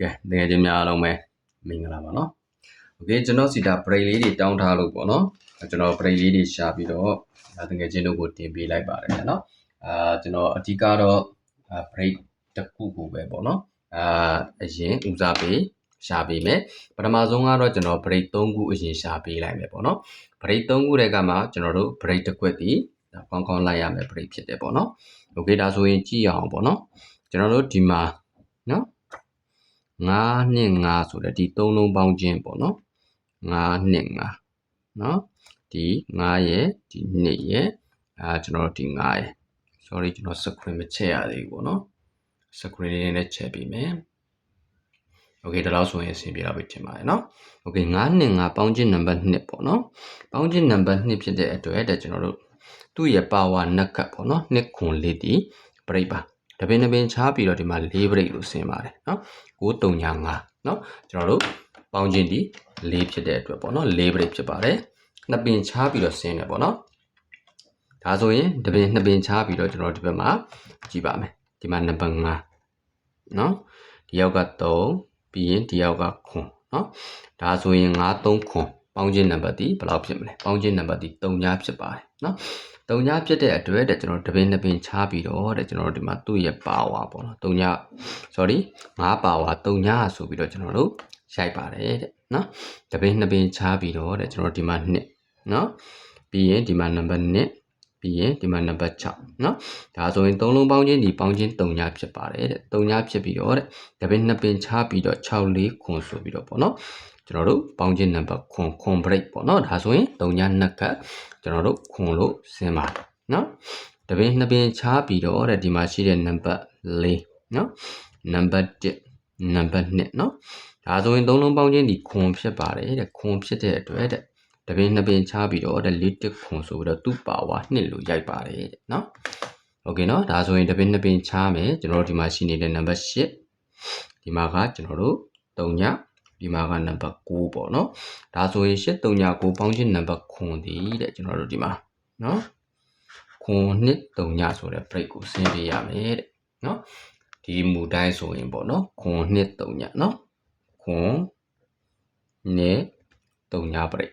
ကဲတကယ်ချင်းများအားလုံးပဲမင်္ဂလာပါနော်โอเคကျွန်တော်စီတာ break လေးတွေတောင်းထားလို့ပေါ့နော်ကျွန်တော် break လေးတွေရှာပြီးတော့ဒါတကယ်ချင်းတို့ကိုတင်ပေးလိုက်ပါတယ်เนาะအာကျွန်တော်အဓိကတော့ break တစ်ခုကိုပဲပေါ့နော်အာအရင်ဦးစားပေးရှာပေးမယ်ပထမဆုံးကတော့ကျွန်တော် break 3ခုအရင်ရှာပေးလိုက်မယ်ပေါ့နော် break 3ခုတွေကမှကျွန်တော်တို့ break တစ်ခွက်ဒီဒါကောင်းကောင်းလိုက်ရမယ် break ဖြစ်တယ်ပေါ့နော်โอเคဒါဆိုရင်ကြည့်ရအောင်ပေါ့နော်ကျွန်တော်တို့ဒီမှာနော် 9နှစ်5ဆိုတဲ့ဒီ3လုံးပေါင်းခြင်းပေါ့နော်9နှစ်5နော်ဒီ9ရဲ့ဒီ2ရဲ့အာကျွန်တော်တို့ဒီ9ရဲ့ sorry ကျွန်တော် screen မချက်ရသေးဘူးပေါ့နော် screen လေးနဲ့ချက်ပြီးမယ် okay ဒါလို့ဆိုရင်အဆင်ပြေတော့ပြီထင်ပါတယ်เนาะ okay 9နှစ်5ပေါင်းခြင်းနံပါတ်2ပေါ့နော်ပေါင်းခြင်းနံပါတ်2ဖြစ်တဲ့အတွက်တဲ့ကျွန်တော်တို့သူ့ရဲ့ power နက်ကတ်ပေါ့နော်နှစ်ခွန်လေးဒီပြိပါ တပင်တပင်ချားပြီးတော့ဒီမှာ၄ break လို့ဆင်းပါတယ်နော်9 3 5နော်ကျွန်တော်တို့ပေါင်းချင်းဒီ၄ဖြစ်တဲ့အတွက်ပေါ့နော်၄ break ဖြစ်ပါတယ်နှစ်ပင်ချားပြီးတော့ဆင်းတယ်ပေါ့နော်ဒါဆိုရင်တပင်နှစ်ပင်ချားပြီးတော့ကျွန်တော်ဒီဘက်မှာကြည့်ပါမယ်ဒီမှာနံပါတ်5နော်ဒီရောက်က3ပြီးရင်ဒီရောက်က9နော်ဒါဆိုရင်9 3 9 ပေါင်းခြင်းနံပါတ်ဒီဘယ်လောက်ဖြစ်မလဲပေါင်းခြင်းနံပါတ်ဒီ3ညဖြစ်ပါတယ်เนาะ3ညဖြစ်တဲ့အတွက်တဲ့ကျွန်တော်တပင်နှစ်ပင်ချားပြီးတော့တဲ့ကျွန်တော်တို့ဒီမှာသူ့ရဲ့ power ပေါ့နော်3ည sorry 9 power 3ညဆိုပြီးတော့ကျွန်တော်တို့ရိုက်ပါတယ်တဲ့เนาะတပင်နှစ်ပင်ချားပြီးတော့တဲ့ကျွန်တော်ဒီမှာ2เนาะပြီးရင်ဒီမှာနံပါတ်2ပြီးရင်ဒီမှာနံပါတ်6เนาะဒါဆိုရင်3လုံးပေါင်းခြင်းဒီပေါင်းခြင်း3ညဖြစ်ပါတယ်တဲ့3ညဖြစ်ပြီးတော့တဲ့တပင်နှစ်ပင်ချားပြီးတော့6 4ခွန်ဆိုပြီးတော့ပေါ့နော် ကျွန်တော်တို့ပေါင်းခြင်းနံပါတ်ခွန်ခွန် break ပေါ့နော်ဒါဆိုရင်3ညနှစ်ခတ်ကျွန်တော်တို့ခွန်လို့ဆင်းပါတယ်နော်တပင်နှစ်ပင်ချားပြီးတော့တဲ့ဒီမှာရှိတဲ့နံပါတ်4နော်နံပါတ်1နံပါတ်2နော်ဒါဆိုရင်3လုံးပေါင်းခြင်းဒီခွန်ဖြစ်ပါတယ်တဲ့ခွန်ဖြစ်တဲ့အတွက်တဲ့တပင်နှစ်ပင်ချားပြီးတော့တဲ့လေးတစ်ခွန်ဆိုပြီးတော့သူ့ပါဝါနှစ်လို့ရိုက်ပါတယ်တဲ့နော်โอเคเนาะဒါဆိုရင်တပင်နှစ်ပင်ချားမယ်ကျွန်တော်တို့ဒီမှာရှိနေတဲ့နံပါတ်8ဒီမှာကကျွန်တော်တို့3ည ဒီမှာကနံပါတ်6ပေါ့နော်ဒါဆိုရင်8 3ည9ပေါင်းခြင်းနံပါတ်ခွန်ဒီတဲ့ကျွန်တော်တို့ဒီမှာနော်ခွန်နှစ်3ညဆိုတဲ့ break ကိုဆင်းပေးရမယ်တဲ့နော်ဒီမူတိုင်းဆိုရင်ပေါ့နော်ခွန်နှစ်3ညနော်ခွန်နှစ်3ည break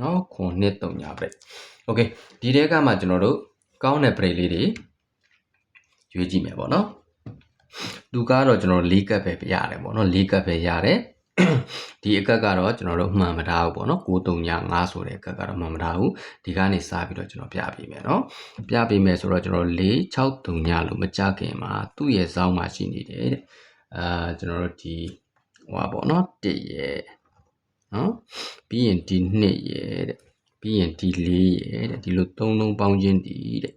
နော်ခွန်နှစ်3ည break okay ဒီတဲကမှကျွန်တော်တို့ကောင်းတဲ့ break လေးတွေရွေးကြည့်မယ်ပေါ့နော်သူကတော့ကျွန်တော်၄ကပ်ပဲရတယ်ပေါ့နော်၄ကပ်ပဲရတယ် ဒီအကတ်ကတော့ကျွန်တော်တို့မှန်မထားဘူးပေါ့နော်9395ဆိုတဲ့အကတ်ကတော့မှန်မထားဘူးဒီကနေစပြီးတော့ကျွန်တော်ပြပေးမယ်နော်ပြပေးမယ်ဆိုတော့ကျွန်တော်4639လို့မကြခင်မှာသူ့ရဲ့ဇောင်းမှာရှိနေတယ်တဲ့အာကျွန်တော်တို့ဒီဟိုပါပေါ့နော်1ရဲ့နော်ပြီးရင်ဒီ2ရဲ့တဲ့ပြီးရင်ဒီ4ရဲ့တဲ့ဒီလိုသုံးလုံးပေါင်းခြင်းဒီတဲ့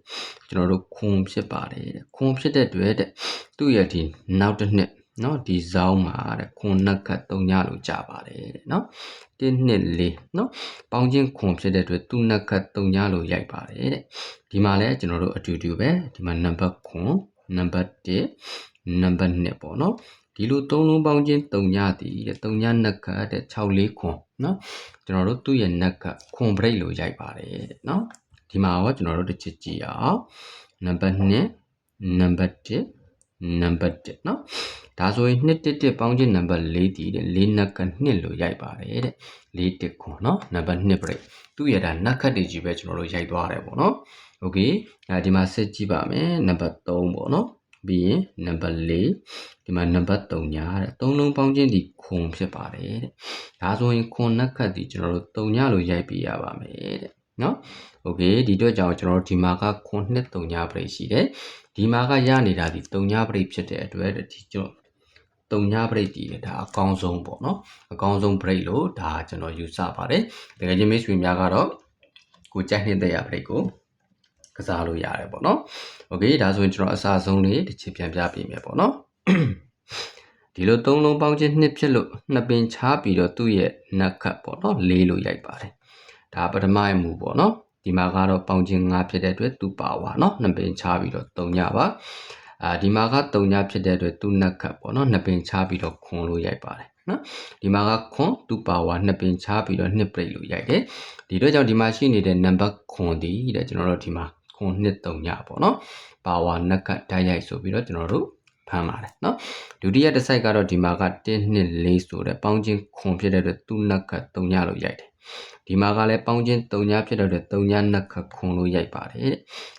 ကျွန်တော်တို့ခွန်ဖြစ်ပါတယ်တဲ့ခွန်ဖြစ်တဲ့အတွက်တဲ့သူ့ရဲ့ဒီနောက်တစ်နှစ် နော်ဒီဇောင်းမှာတဲ့ခွန်နှက်ကတ်3ညလို့ကြပါတယ်တဲ့နော်1နှစ်4နော်ပေါင်းခြင်းခွန်ဖြစ်တဲ့အတွက်သူ့နှက်ကတ်3ညလို့ရိုက်ပါတယ်တဲ့ဒီမှာလည်းကျွန်တော်တို့အတူတူပဲဒီမှာနံပါတ်ခွန်နံပါတ်1နံပါတ်2ပေါ့နော်ဒီလိုသုံးလုံးပေါင်းခြင်း3ညတည်တဲ့3ညနှက်ကတ်တဲ့6 4ခွန်နော်ကျွန်တော်တို့သူ့ရဲ့နှက်ကခွန် break လို့ရိုက်ပါတယ်တဲ့နော်ဒီမှာရောကျွန်တော်တို့တစ်ချက်ကြည့်အောင်နံပါတ်2နံပါတ်1နံပါတ်1เนาะ ဒါဆိုရင်211ပေါင်းခြင်းနံပါတ်4တည်တဲ့4နက်က2လို့ရိုက်ပါတယ်တဲ့4တစ်ခွန်เนาะနံပါတ်2 break သူ့ရတာနက်ခတ်တွေကြီးပဲကျွန်တော်တို့ရိုက်သွားတယ်ပေါ့နော်โอเคအဲဒီမှာဆက်ကြည့်ပါမယ်နံပါတ်3ပေါ့နော်ပြီးရင်နံပါတ်4ဒီမှာနံပါတ်3ညာတဲ့3လုံးပေါင်းခြင်းဒီခွန်ဖြစ်ပါတယ်တဲ့ဒါဆိုရင်ခွန်နက်ခတ်ဒီကျွန်တော်တို့3ညလို့ရိုက်ပြရပါမယ်တဲ့နော်โอเคဒီတော့ကြောင့်ကျွန်တော်တို့ဒီမှာကခွန်နှစ်3ည break ရှိတယ်ဒီမှာကရနေတာဒီ3ည break ဖြစ်တဲ့အတွက်ဒီကျွန်တော် 3ည break တည်တယ်ဒါအကောင်းဆုံးပေါ့နော်အကောင်းဆုံး break လို့ဒါကျွန်တော်ယူဆပါတယ်တကယ်ချင်းမိတ်ဆွေများကတော့ကိုကြိုက်နေတဲ့ရ break ကိုကစားလို့ရတယ်ပေါ့နော်โอเคဒါဆိုရင်ကျွန်တော်အစားဆုံးလေးတစ်ချက်ပြန်ပြပေးမယ်ပေါ့နော်ဒီလိုသုံးလုံးပေါင်းခြင်းနှစ်ဖြစ်လို့နှစ်ပင်ချားပြီးတော့သူ့ရဲ့နက်ခတ်ပေါ့နော်လေးလို့ရိုက်ပါတယ်ဒါပထမရဲ့မူပေါ့နော်ဒီမှာကတော့ပေါင်းခြင်း၅ဖြစ်တဲ့အတွက်သူပါဝါเนาะနှစ်ပင်ချားပြီးတော့၃ညပါ အာဒီမှာက၃ညဖြစ်တဲ့အတွက်သူနက်ခတ်ပေါ့နော်နှစ်ပင်ချားပြီးတော့ခွန်လို့ရိုက်ပါတယ်နော်ဒီမှာကခွန်သူပါဝါနှစ်ပင်ချားပြီးတော့နှစ်ပရိတ်လို့ရိုက်တယ်ဒီတော့ကြောင့်ဒီမှာရှိနေတဲ့နံပါတ်ခွန်ဒီတဲ့ကျွန်တော်တို့ဒီမှာခွန်နှစ်၃ညပေါ့နော်ပါဝါနက်ကတ်တိုက်ရိုက်ဆိုပြီးတော့ကျွန်တော်တို့ဖမ်းပါတယ်နော်ဒုတိယတစ်ဆိုင်ကတော့ဒီမှာက1နှစ်4ဆိုတဲ့ပေါင်းချင်းခွန်ဖြစ်တဲ့အတွက်သူ့နှက်က3ညလို့ရိုက်တယ် ဒီမှာကလည်းပေါင်းချင်း3ညဖြစ်တဲ့အတွက်3ညနှက်ကခွန်လို့ရိုက်ပါတယ်တဲ့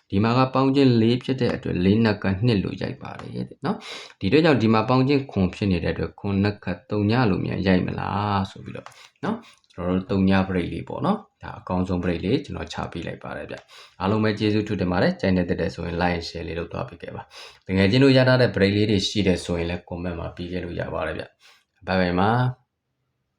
ဒီမှာကပေါင်းချင်း4ဖြစ်တဲ့အတွက်4နှက်က2လို့ရိုက်ပါတယ်တဲ့နော်ဒီတော့ကြောင့်ဒီမှာပေါင်းချင်းခွန်ဖြစ်နေတဲ့အတွက်ခွန်နှက်က3ညလို့မြန်ရိုက်မလားဆိုပြီးတော့နော်ကျွန်တော်တို့3ည break လေးပေါ့နော်ဒါအကောင်းဆုံး break လေးကျွန်တော်ချပေးလိုက်ပါတယ်ဗျအားလုံးပဲကျေးဇူးထူးတင်ပါတယ်ကြိုင်နေတဲ့တဲ့ဆိုရင် like share လေးလုပ်သွားပေးခဲ့ပါတကယ်ချင်းတို့ရထားတဲ့ break လေးတွေရှိတယ်ဆိုရင်လည်း comment မှာပြီးခဲ့လို့ရပါတယ်ဗျဘိုင်ဘိုင်ပါ